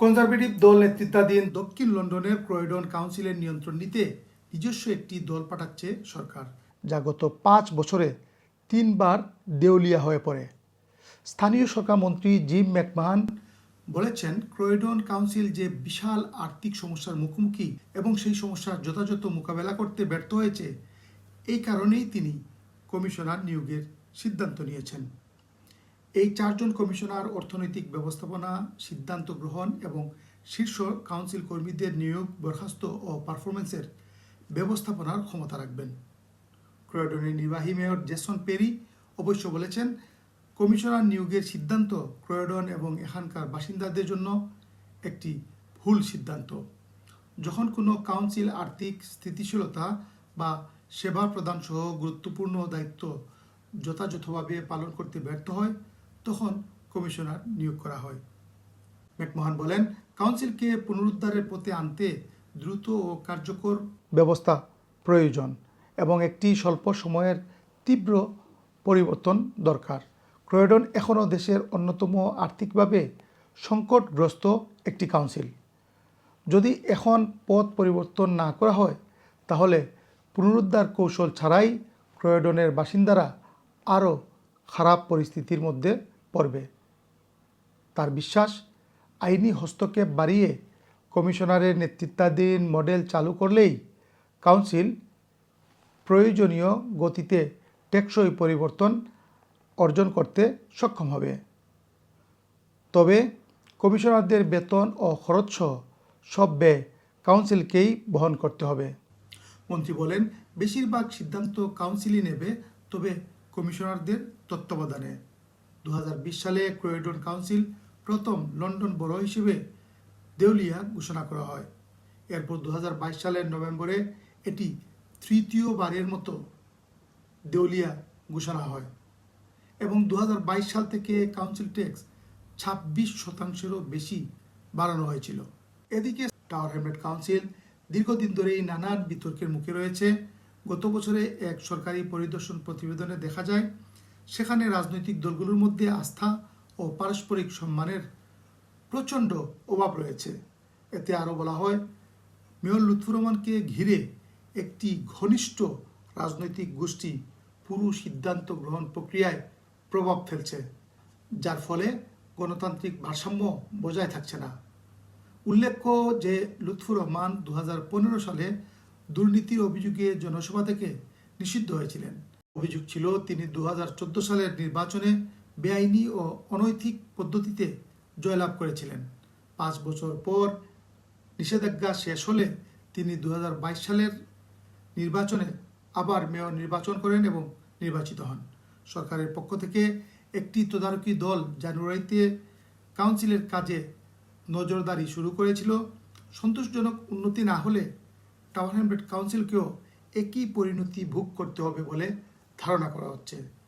Conservative দল নেতৃত্বাধীন দক্ষিণ লন্ডনের ক্রয়ডন কাউন্সিলের নিয়ন্ত্রণ নিতে নিজস্ব একটি দল পাঠাচ্ছে সরকার, যা গত পাঁচ বছরে তিনবার দেউলিয়া হয়ে পড়ে। স্থানীয় সরকার মন্ত্রী জিম ম্যাকমাহান বলেছেন, ক্রয়ডন কাউন্সিল যে বিশাল আর্থিক সমস্যার মুখোমুখি এবং সেই সমস্যার যথাযথ মোকাবেলা করতে ব্যর্থ হয়েছে, এই কারণেই তিনি কমিশনার নিয়োগের সিদ্ধান্ত নিয়েছেন। এই চারজন কমিশনার অর্থনৈতিক ব্যবস্থাপনা, সিদ্ধান্ত গ্রহণ এবং শীর্ষ কাউন্সিল কর্মীদের নিয়োগ, বরখাস্ত ও পারফরমেন্সের ব্যবস্থাপনার ক্ষমতা রাখবেন। ক্রয়ডনের নির্বাহী মেয়র জেসন পেরি অবশ্য বলেছেন, কমিশনার নিয়োগের সিদ্ধান্ত ক্রয়ডন এবং এখানকার বাসিন্দাদের জন্য একটি ভুল সিদ্ধান্ত। যখন কোনো কাউন্সিল আর্থিক স্থিতিশীলতা বা সেবা প্রদান সহ গুরুত্বপূর্ণ দায়িত্ব যথাযথভাবে পালন করতে ব্যর্থ হয় তখন কমিশনার নিয়োগ করা হয়। ম্যাকমোহন বলেন, কাউন্সিলকে পুনরুদ্ধারের পথে আনতে দ্রুত ও কার্যকর ব্যবস্থা প্রয়োজন এবং একটি স্বল্প সময়ের তীব্র পরিবর্তন দরকার। ক্রয়ডন এখনও দেশের অন্যতম আর্থিকভাবে সংকটগ্রস্ত একটি কাউন্সিল। যদি এখন পথ পরিবর্তন না করা হয়, তাহলে পুনরুদ্ধার কৌশল ছাড়াই ক্রয়ডনের বাসিন্দারা আরও খারাপ পরিস্থিতির মধ্যে পড়বে তার বিশ্বাস, আইনি হস্তক্ষেপ বাড়িয়ে কমিশনারের নেতৃত্বাধীন মডেল চালু করলেই কাউন্সিল প্রয়োজনীয় গতিতে টেকসই পরিবর্তন অর্জন করতে সক্ষম হবে। তবে কমিশনারদের বেতন ও খরচসহ সব ব্যয় কাউন্সিলকেই বহন করতে হবে। মন্ত্রী বলেন, বেশিরভাগ সিদ্ধান্ত কাউন্সিলই নেবে, তবে কমিশনারদের তত্ত্বাবধানে। দু হাজার বিশ সালে ক্রোয়েডন কাউন্সিল প্রথম লন্ডন বড় হিসেবে দেউলিয়া ঘোষণা করা হয়। এরপর দু হাজার বাইশ সালের নভেম্বরে এটি তৃতীয়বারের মতো দেউলিয়া ঘোষণা হয় এবং দু হাজার বাইশ সাল থেকে কাউন্সিল ট্যাক্স ছাব্বিশ শতাংশেরও বেশি বাড়ানো হয়েছিল। এদিকে টাওয়ার হ্যামলেট কাউন্সিল দীর্ঘদিন ধরেই নানান বিতর্কের মুখে রয়েছে। গত বছরে এক সরকারি পরিদর্শন প্রতিবেদনে দেখা যায় সেখানে রাজনৈতিক দলগুলোর মধ্যে আস্থা ও পারস্পরিক সম্মানের প্রচণ্ড অভাব রয়েছে। এতে আরও বলা হয়, মেয়র লুৎফুর রহমানকে ঘিরে একটি ঘনিষ্ঠ রাজনৈতিক গোষ্ঠী পুরো সিদ্ধান্ত গ্রহণ প্রক্রিয়ায় প্রভাব ফেলছে, যার ফলে গণতান্ত্রিক ভারসাম্য বজায় থাকছে না। উল্লেখ্য যে লুৎফুর রহমান দু হাজার পনেরো সালে দুর্নীতির অভিযোগে জনসভা থেকে নিষিদ্ধ হয়েছিলেন। অভিযোগ ছিল, তিনি দু হাজার চোদ্দ সালের নির্বাচনে বেআইনি ও অনৈতিক পদ্ধতিতে জয়লাভ করেছিলেন। পাঁচ বছর পর নিষেধাজ্ঞা শেষ হলে তিনি দু হাজার বাইশ সালের নির্বাচনে আবার মেয়র নির্বাচন করেন এবং নির্বাচিত হন। সরকারের পক্ষ থেকে একটি তদারকি দল জানুয়ারিতে কাউন্সিলের কাজে নজরদারি শুরু করেছিল। সন্তোষজনক উন্নতি না হলে টাওয়ার হ্যামলেট কাউন্সিলকেও একই পরিণতি ভোগ করতে হবে বলে ধারণা করা হচ্ছে।